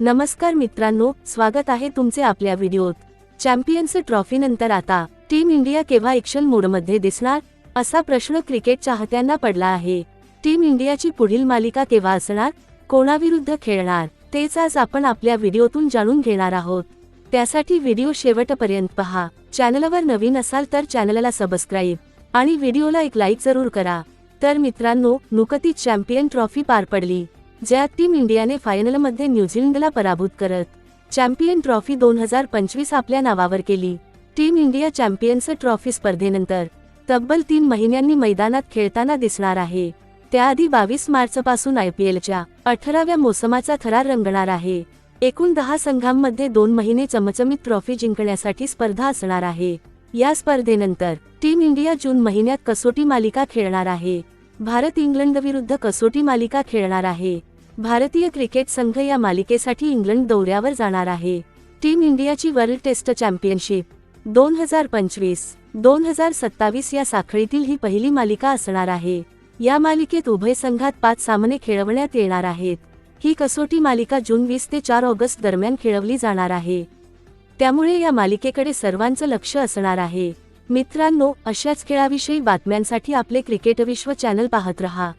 नमस्कार मित्रांनो स्वागत आहे तुमचे आपल्या व्हिडिओत. चॅम्पियन्स ट्रॉफीनंतर आता टीम इंडिया केव्हा एक्शन मोडमध्ये दिसणार? असा प्रश्न क्रिकेट चाहत्यांना पडला आहे. टीम इंडियाची पुढील मालिका केव्हा असणार? कोणाविरुद्ध खेळणार? तेच आज आपण आपल्या व्हिडिओतून जाणून घेणार आहोत. त्यासाठी व्हिडिओ शेवटपर्यंत पहा. चॅनलवर नवीन असाल तर चॅनलला सबस्क्राईब आणि व्हिडिओला एक लाईक जरूर करा. तर मित्रांनो नुकतीच चॅम्पियन ट्रॉफी पार पडली. ज्यात टीम इंडियाने फायनलमध्ये न्यूझीलंडला पराभूत करत चॅम्पियन ट्रॉफी दोन हजार पंचवीस आपल्या नावावर केली. टीम इंडिया चॅम्पियन्स ट्रॉफी स्पर्धेनंतर तब्बल तीन महिन्यांनी मैदानात खेळताना दिसणार आहे. त्याआधी बावीस मार्चपासून आयपीएलच्या अठराव्या मोसमाचा थरार रंगणार आहे. एकूण दहा संघांमध्ये दोन महिने चमचमीत ट्रॉफी जिंकण्यासाठी स्पर्धा असणार आहे. या स्पर्धेनंतर टीम इंडिया जून महिन्यात कसोटी मालिका खेळणार आहे. भारत इंग्लंड विरुद्ध कसोटी मालिका खेळणार आहे. भारतीय क्रिकेट संघ या मालिकेसाठी इंग्लंड दौऱ्यावर जाणार आहे. टीम इंडियाची वर्ल्ड टेस्ट चॅम्पियनशिप. दोन हजार पंचवीस दोन हजार सत्तावीस या साखळीतील ही पहिली मालिका असणार आहे. या मालिकेत उभय संघात पाच सामने खेळवण्यात येणार आहेत. ही कसोटी मालिका जून वीस ते चार ऑगस्ट दरम्यान खेळवली जाणार आहे. त्यामुळे या मालिकेकडे सर्वांचं लक्ष असणार आहे. मित्रांनो अशाच खेळाविषयी बातम्यांसाठी आपले क्रिकेट विश्व चॅनल पाहत रहा.